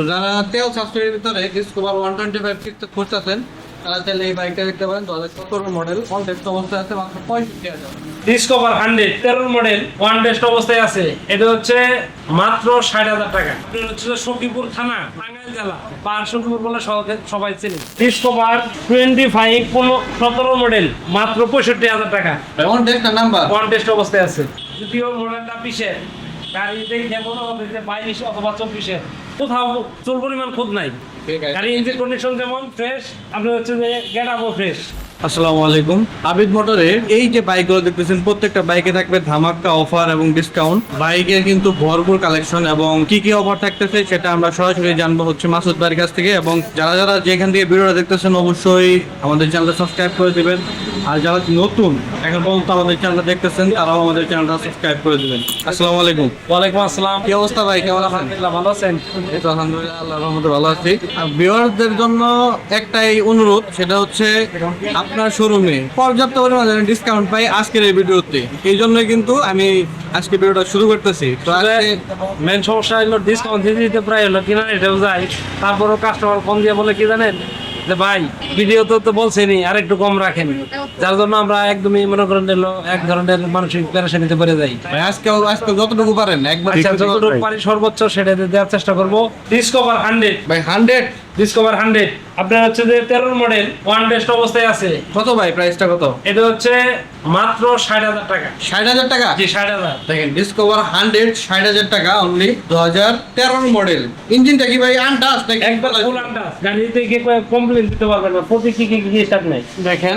তো যারা তেল সাশ্রয়ের ভিতরে Discover one twenty five six খুঁজতেছেন তারা তাহলে এই বাইকটা দেখতে পারেন দু হাজার সতেরো মডেল অন টেস্ট অবস্থায় আছে মাত্র পঁয়ষট্টি হাজার। ডিসকভার হান্ড্রেড তেরো মডেল ওয়ান টেস্ট অবস্থায় আছে। এটা হচ্ছে মাত্র ষাট হাজার টাকা। হচ্ছে সখীপুর থানা টাঙ্গাইল জেলা। পার সখীপুর বলে সবাই- চিনি। ডিসকভার টোয়েন্টি ফাইভ পনেরো সতেরো মডেল মাত্র পঁয়ষট্টি হাজার টাকা। অন টেস্টের নাম্বার ওয়ান টেস্ট অবস্থায় আছে। দ্বিতীয় মডেলটা বিশের। গাড়ি দেখে মনে হবে যে বাইশ অথবা চব্বিশে কোথাও চুল পরিমাণ খুব নাই। গাড়ি ইঞ্জিন কন্ডিশন যেমন ফ্রেশ আপনার হচ্ছে যে গেট আপও ফ্রেশ আসসালামু আলাইকুম। আবিদ মোটরের এই যে বাইকগুলো দেখতেছেন প্রত্যেকটা বাইকে থাকবে ধামাক্কা অফার এবং ডিসকাউন্ট বাইকের কিন্তু ভরপুর কালেকশন এবং কি কি অফার থাকতেছে সেটা আমরা সরাসরি জানব হচ্ছে মাসুদ ভাইয়ের কাছ থেকে এবং যারা যারা যেখান থেকে ভিডিওটা দেখতেছেন অবশ্যই আমাদের চ্যানেলটা সাবস্ক্রাইব করে দিবেন। আর যারা নতুন এখন পর্যন্ত আমাদের চ্যানেলটা দেখতেছেন তারাও আমাদের চ্যানেলটা সাবস্ক্রাইব করে দিবেন। আসসালামু আলাইকুম। ওয়ালাইকুম আসসালাম। কি অবস্থা ভাই কেমন আলহামদুলিল্লাহ ভালো আছেন? এই তো আলহামদুলিল্লাহ আল্লাহর রহমতে ভালো আছি। আর ভিউয়ারদের জন্য একটাই অনুরোধ সেটা হচ্ছে আপনার শোরুমে পর্যাপ্ত পরিমাণে ডিসকাউন্ট পাই আজকের এই ভিডিওতে। এই জন্য কিন্তু আমি আজকে ভিডিওটা শুরু করতেছি। তো আজকে মেন সমস্যা হলো ডিসকাউন্ট দিতে দিতে প্রায় হলো কিনা এটাও যায়। তারপরও কাস্টমার ফোন দিয়ে বলে কি জানেন? যে ভাই ভিডিও তো তো বলছেনি আর একটু কম রাখেন। যার জন্য আমরা একদমই মনে করেন হলো এক ধরনের মানসিক প্যারাশানিতে পড়ে যাই। ভাই আজকে আজকে যতটুকু পারেন একবার আচ্ছা যতটুকু পারি সর্বোচ্চ সেটা দেওয়ার চেষ্টা করব। ডিসকভার হান্ড্রেড ভাই হান্ড্রেড ডিসকভার হান্ড্রেড আপনার হচ্ছে যে তেরোর মডেল ওয়ান বেস্ট অবস্থায় আছে। কত ভাই প্রাইসটা কত? এটা হচ্ছে মাত্র ষাট হাজার টাকা। ষাট হাজার টাকা? জি ষাট হাজার। দেখেন ডিসকভার হান্ড্রেড ষাট হাজার টাকা অনলি দু হাজার তেরোর মডেল ইঞ্জিনটা কি ভাই আনটাস নাকি? একবার ফুল আন্দাজ গাড়িতে গিয়ে কমপ্লেন দিতে পারবেন না। প্রতি কি কি কি স্টার্ট নেই দেখেন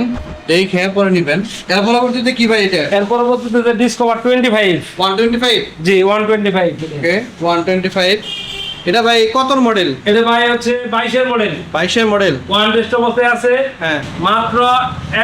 এই খেয়ে পরে নিবেন। এর পরবর্তীতে কি ভাই এটা? এর পরবর্তীতে discover twenty five one twenty five G one twenty five okay one twenty five এটা ভাই কত মডেল এটা ভাই হচ্ছে বাইশের মডেল বাইশের মডেল ওয়ান বেস্ট অবস্থায় আছে। হ্যাঁ। মাত্র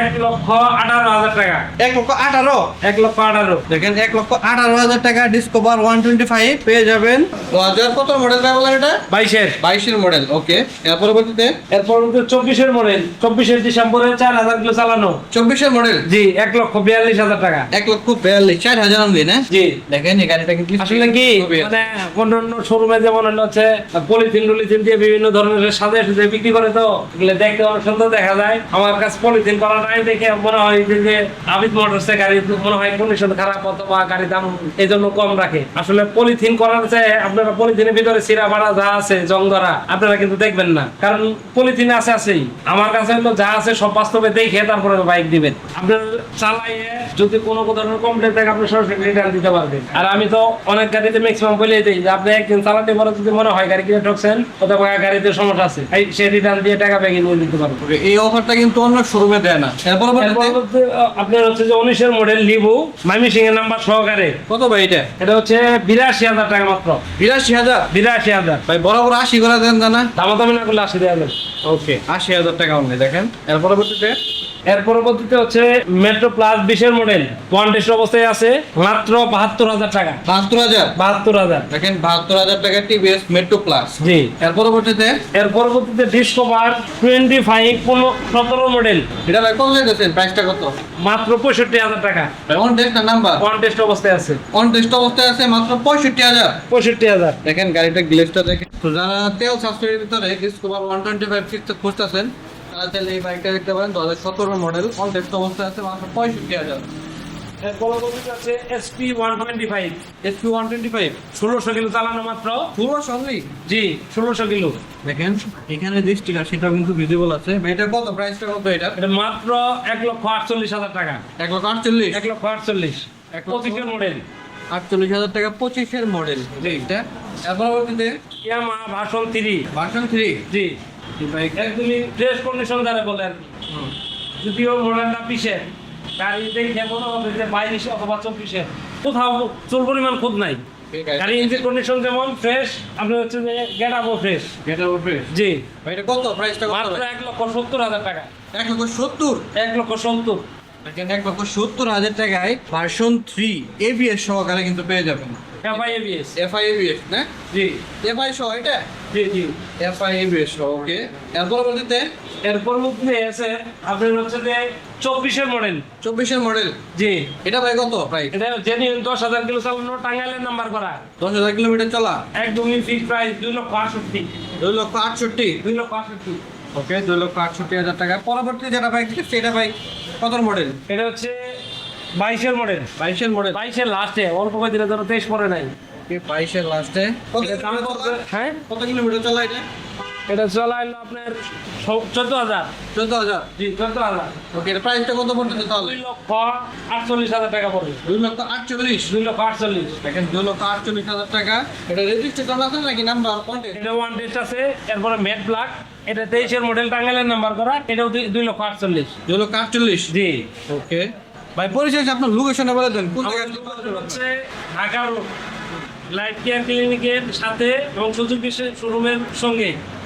এক লক্ষ আঠারো হাজার টাকা। এক লক্ষ আঠারো? এক লক্ষ আঠারো। দেখেন এক লক্ষ আঠারো হাজার টাকা ডিসকভার ওয়ান টোয়েন্টি ফাইভ পেয়ে যাবেন। দু হাজার কত মডেল ভাই বলেন এটা? বাইশের। বাইশের মডেল ওকে এর পরবর্তীতে? এর পরবর্তীতে চব্বিশের মডেল চব্বিশের ডিসেম্বরে চার হাজার কিলো চালানো। চব্বিশের মডেল জি এক লক্ষ বিয়াল্লিশ হাজার টাকা। এক লক্ষ বিয়াল্লিশ চার হাজার আনলি না জি। দেখেন এই গাড়িটা কিন্তু আসলে কি মানে অন্যান্য শোরুমে যেমন হলো হচ্ছে পলিথিন টলিথিন দিয়ে বিভিন্ন ধরনের সাজে সুজে বিক্রি করে তো, এগুলো দেখতে অনেক সুন্দর দেখা যায়। আমার কাছে পলিথিন করা নাই দেখে মনে হয় যে যে আবিদ মোটরসে গাড়ি মনে হয় কন্ডিশন খারাপ অথবা গাড়ির দাম এই জন্য কম রাখে। আসলে পলিথিন করার চেয়ে আপনারা পলিথিনের ভিতরে সিরা বাড়া যা আছে, জং ধরা, আপনারা কিন্তু দেখবেন না। কারণ পলিথিন আছে আছেই। আমার কাছে হলো যা আছে সব বাস্তবে দেখে তারপরে বাইক দিবেন। আপনার চালাইয়ে যদি কোনো ধরনের কমপ্লেন থাকে, আপনি সরাসরি রিটার্ন দিতে পারবেন। আর আমি তো অনেক গাড়িতে ম্যাক্সিমাম বলে দিই যে, আপনি একদিন চালাতে পরে যদি মনে হয় গাড়ি কিনে ঠকছেন অথবা গাড়িতে সমস্যা আছে এই সে রিটার্ন দিয়ে টাকা ব্যাগে নিয়ে দিতে পারব। এই অফারটা কিন্তু অন্য শোরুমে দেয় না। এর এর পরবর্তীতে পরবর্তীতে, আপনার হচ্ছে যে উনিশের মডেল লিবু মাইমি সিং এর নাম্বার সহকারে। কত ভাই এটা? এটা হচ্ছে বিরাশি হাজার টাকা মাত্র। বিরাশি হাজার? বিরাশি হাজার। ভাই বরাবর আশি করে দেন জানা দামাদামি না করলে আসে দেওয়া যাবে। ওকে আশি হাজার টাকা অনলি দেখেন। এর পরবর্তীতে এর পরবর্তীতে হচ্ছে মেট্রো প্লাস বিশের মডেল ওয়ান অবস্থায় আছে মাত্র বাহাত্তর হাজার টাকা। বাহাত্তর হাজার? বাহাত্তর হাজার। দেখেন বাহাত্তর হাজার টাকা টিভিএস মেট্রো প্লাস জি। এর পরবর্তীতে? এর পরবর্তীতে ডিসকভার টোয়েন্টি ফাইভ সতেরো মডেল এটা ভাই কত দিতেছেন প্রাইসটা কত? মাত্র পঁয়ষট্টি হাজার টাকা। On test number one test অবস্থায় আছে। অন টেস্ট অবস্থায় আছে মাত্র পঁয়ষট্টি হাজার। পঁয়ষট্টি হাজার। দেখেন গাড়িটা গ্লেসটা দেখেন। তো যারা তেল সাশ্রয়ের ভিতরে discover one twenty five six খুঁজতেছেন তাহলে এই বাইকটা দেখতে পারেন দু হাজার সতেরো মডেল অন টেস্ট অবস্থায় আছে মাত্র পঁয়ষট্টি হাজার। আছে SP one twenty five SP one twenty five ষোলোশো কিলো চালানো মাত্র। সঙ্গেই জি ষোলোশো কিলো। দেখেন এখানে যে স্টিকার সেটা কিন্তু ভিজিবল আছে। এটা কত? প্রাইসটা কত এটা? এটা মাত্র এক লক্ষ আটচল্লিশ হাজার টাকা। এক লক্ষ আটচল্লিশ? এক লক্ষ আটচল্লিশ। এক পঁচিশের মডেল আটচল্লিশ হাজার টাকা পঁচিশের মডেল এইটা এর পরবর্তীতে Yamaha version three version three G. একদমই ফ্রেশ কন্ডিশন দ্বারা বলেন। যদিও মডেলটা পিসে গাড়ি দেখে মনে হবে যে বাইশ অথবা চব্বিশে কোথাও চুল পরিমাণ খুদ নাই। গাড়ি ইঞ্জিন কন্ডিশন যেমন ফ্রেশ আপনার হচ্ছে যে get আপও fresh get over fresh G. এটা কত? প্রাইসটা কত? মাত্র এক লক্ষ সত্তর হাজার টাকা। এক লক্ষ সত্তর? এক লক্ষ সত্তর। এক লক্ষ সত্তর হাজার টাকায় ভার্সন থ্রি এবিএস সহকারে কিন্তু পেয়ে যাবেন। এফআই এবিএস এফআই এবিএস না? জি। এফআই সহ এটা? জি জি। এফআই এবিএস সহ ওকে। এরপর বলতে? এরপর মধ্যে আছে আপনার হচ্ছে যে চব্বিশের মডেল চব্বিশের মডেল জি। এটা ভাই কত? প্রায় এটা জেনুইন দশ হাজার কিলো চালানো টাঙ্গাইলের নাম্বার করা। দশ হাজার কিলোমিটার চলা? একদমই ফিক্স প্রাইস দুই লক্ষ আটষট্টি। দুই লক্ষ আটষট্টি? দুই লক্ষ আটষট্টি। ওকে দুই লক্ষ আটষট্টি হাজার টাকা। পরবর্তী যেটা বাইক সেটা বাইক কত মডেল এটা হচ্ছে বাইশের মডেল বাইশের মডেল বাইশের লাস্টে অল্প কয়েকদিনের জন্য তেইশ পরে নাই। বাইশের লাস্টে হ্যাঁ? কত কিলোমিটার চলা এটা? এটা চলাইলো আপনার চোদ্দ হাজার। চোদ্দ হাজার? জি চোদ্দ হাজার। ওকে এটা প্রাইসটা কত পড়তেছে তাহলে? দুই লক্ষ আটচল্লিশ হাজার টাকা পড়বে। দুই লক্ষ আটচল্লিশ? দুই লক্ষ আটচল্লিশ। দেখেন দুই লক্ষ আটচল্লিশ হাজার টাকা। এটা রেজিস্ট্রেশন আছে নাকি নাম্বার কোনটা এটা ওয়ান টেস্ট আছে এরপরে ম্যাট ব্ল্যাক এটা তেইশের মডেল টাঙ্গাইলের নাম্বার করা এটাও দুই- লক্ষ আটচল্লিশ। দুই লক্ষ আটচল্লিশ? জি। ওকে। ভাই পরিচয় আপনার লোকেশনে বলে দেন কোন হচ্ছে ঢাকা রোড লাইফ কেয়ার ক্লিনিকের সাথে এবং সুযোগ বিশ্বের শোরুমের সঙ্গে।